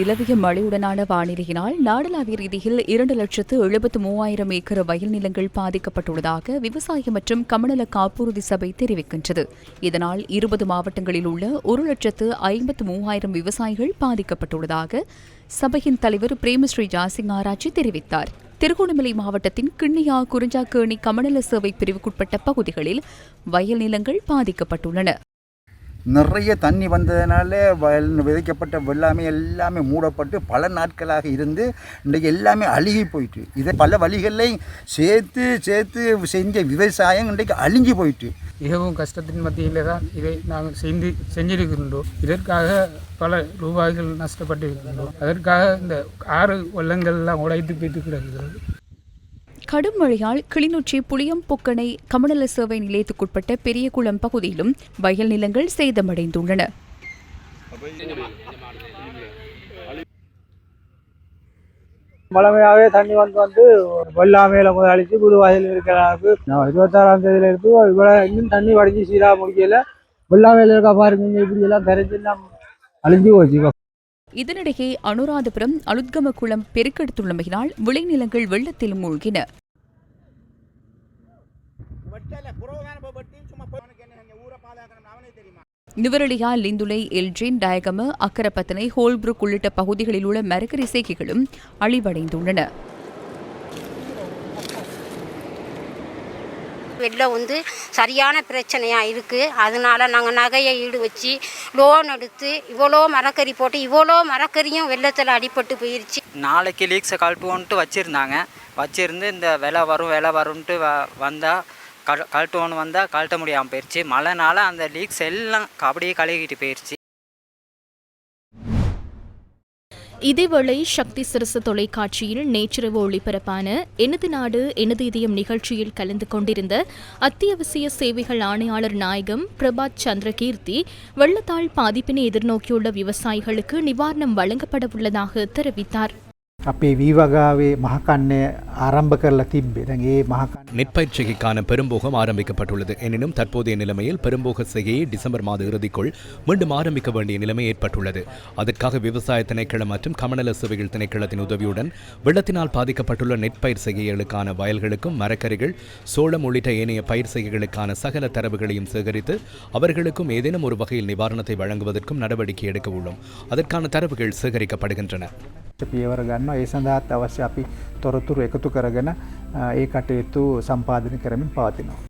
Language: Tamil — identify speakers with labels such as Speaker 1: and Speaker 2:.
Speaker 1: நிலவிய மழையுடனான வானிலையினால் நாடளாவிய ரீதியில் இரண்டு லட்சத்து எழுபத்து மூவாயிரம் ஏக்கர் வயல் நிலங்கள் பாதிக்கப்பட்டுள்ளதாக விவசாய மற்றும் கமநல காப்புறுதி சபை தெரிவிக்கின்றது. இதனால் இருபது மாவட்டங்களில் உள்ள ஒரு லட்சத்து ஐம்பத்து மூவாயிரம் விவசாயிகள் பாதிக்கப்பட்டுள்ளதாக சபையின் தலைவர் பிரேமஸ்ரீ ஜாசிங் ஆராய்ச்சி தெரிவித்தார். திருகோணமலை மாவட்டத்தின் கிண்ணியா குறிஞ்சாக்கேணி கமநல சேவை பிரிவுக்குட்பட்ட பகுதிகளில் வயல் நிலங்கள் பாதிக்கப்பட்டுள்ளன.
Speaker 2: நிறைய தண்ணி வந்ததுனால வயல் விதைக்கப்பட்ட வெள்ளாமை எல்லாமே மூடப்பட்டு பல நாட்களாக இருந்து இன்றைக்கு எல்லாமே அழுகி போயிட்டு. இதை பல வழிகளையும் சேர்த்து சேர்த்து செஞ்ச விவசாயம் இன்றைக்கு அழிஞ்சு போயிட்டு.
Speaker 3: மிகவும் கஷ்டத்தின் மத்தியிலே தான் இதை நாங்கள் செய்து செஞ்சிருக்கின்றோம். இதற்காக பல ரூபாய்கள் நஷ்டப்பட்டு இருக்கின்றோம். அதற்காக இந்த ஆறு வெள்ளங்கள்லாம் உடைத்து போயிட்டு கிடக்கிறது.
Speaker 1: கடும் மழையால் கிளிநொச்சி புளியம்பொக்கனை கமநல சேவை நிலையத்துக்குட்பட்ட பெரியகுளம் பகுதியிலும் வயல் நிலங்கள் சேதமடைந்துள்ளன.
Speaker 4: மழமையாகவே தண்ணி வந்து வந்து வெள்ளாமையில முதலளிச்சு புதுவாயில் இருக்கிறாருக்கு நான் இருபத்தாறாம் தேதியில இருந்து இவ்வளோ இன்னும் தண்ணி வடிஞ்சு சீராக முடிக்கல. வெள்ளாமையில இருக்க பாருங்க இப்படி எல்லாம் கரைஞ்சு அழிஞ்சு போச்சு.
Speaker 1: இதனிடையே அனுராதபுரம் அலுத்கம குளம் பெருக்கெடுத்துள்ளமையினால் விளைநிலங்கள் வெள்ளத்தில் மூழ்கின. நுவரெலியா லிந்துலை எல்ஜின் டயகம அக்கரப்பத்தனை ஹோல்புருக் உள்ளிட்ட பகுதிகளில் உள்ள மரக்கறி சேகைகளும் அழிவடைந்துள்ளன.
Speaker 5: வெள்ளம் வந்து சரியான பிரச்சனையாக இருக்குது அதனால நாங்கள் நகையை ஈடு வச்சு லோன் எடுத்து இவ்வளோ மரக்கறி போட்டு இவ்வளோ மரக்கறியும் வெள்ளத்தில் அடிபட்டு போயிருச்சு.
Speaker 6: நாளைக்கு லீக்ஸை கழட்டுவோன்ட்டு வச்சுருந்தாங்க. வச்சுருந்து இந்த விலை வரும் விலை வரும்ன்ட்டு வ வந்தால் கழ கழட்டுவோன்னு வந்தால் கழட்ட முடியாமல் போயிடுச்சு மழைனால அந்த லீக்ஸ் எல்லாம் அப்படியே கழுகிட்டு போயிடுச்சு
Speaker 7: இதேவேளை சக்தி சிறுசு தொலைக்காட்சியில் நேற்றிரவு ஒளிபரப்பான எனது நாடு எனது இதயம் நிகழ்ச்சியில் கலந்து கொண்டிருந்த அத்தியாவசிய சேவைகள் ஆணையாளர் நாயகம் பிரபாத் சந்திரகீர்த்தி வெள்ளத்தால் பாதிப்பினை எதிர்நோக்கியுள்ள விவசாயிகளுக்கு நிவாரணம் வழங்கப்பட உள்ளதாக தெரிவித்தார்.
Speaker 8: අපේ වීවගාවේ මහකන්නේ ආරම්භ කරලා තිබ්බේ දැන් ඒ මහකන්න
Speaker 9: நெற்பயிற்சிக்கான பெரும்போகம் ஆரம்பிக்கப்பட்டுள்ளது எனினும் தற்போதைய நிலைமையில் பெரும்போக செய்கையை டிசம்பர் மாத இறுதிக்குள் மீண்டும் ஆரம்பிக்க வேண்டிய நிலைமை ஏற்பட்டுள்ளது அதற்காக விவசாய திணைக்களம் மற்றும் கமநல சேவைகள் திணைக்களத்தின் உதவியுடன் வெள்ளத்தினால் பாதிக்கப்பட்டுள்ள நெற்பயிர் செய்கைகளுக்கான வயல்களுக்கும் மரக்கறிகள் சோளம் உள்ளிட்ட ஏனைய பயிர் செய்கைகளுக்கான சகல தரவுகளையும் சேகரித்து அவர்களுக்கும் ஏதேனும் ஒரு வகையில் நிவாரணத்தை வழங்குவதற்கும் நடவடிக்கை எடுக்க உள்ளோம் அதற்கான தரவுகள் சேகரிக்கப்படுகின்றன
Speaker 8: පියවර ගන්නවා ඒ සඳහාත් අවශ්‍ය අපි තොරතුරු එකතු කරගෙන අ, ඒ කටයුතු සම්පාධන කරමින් පවතිනවා.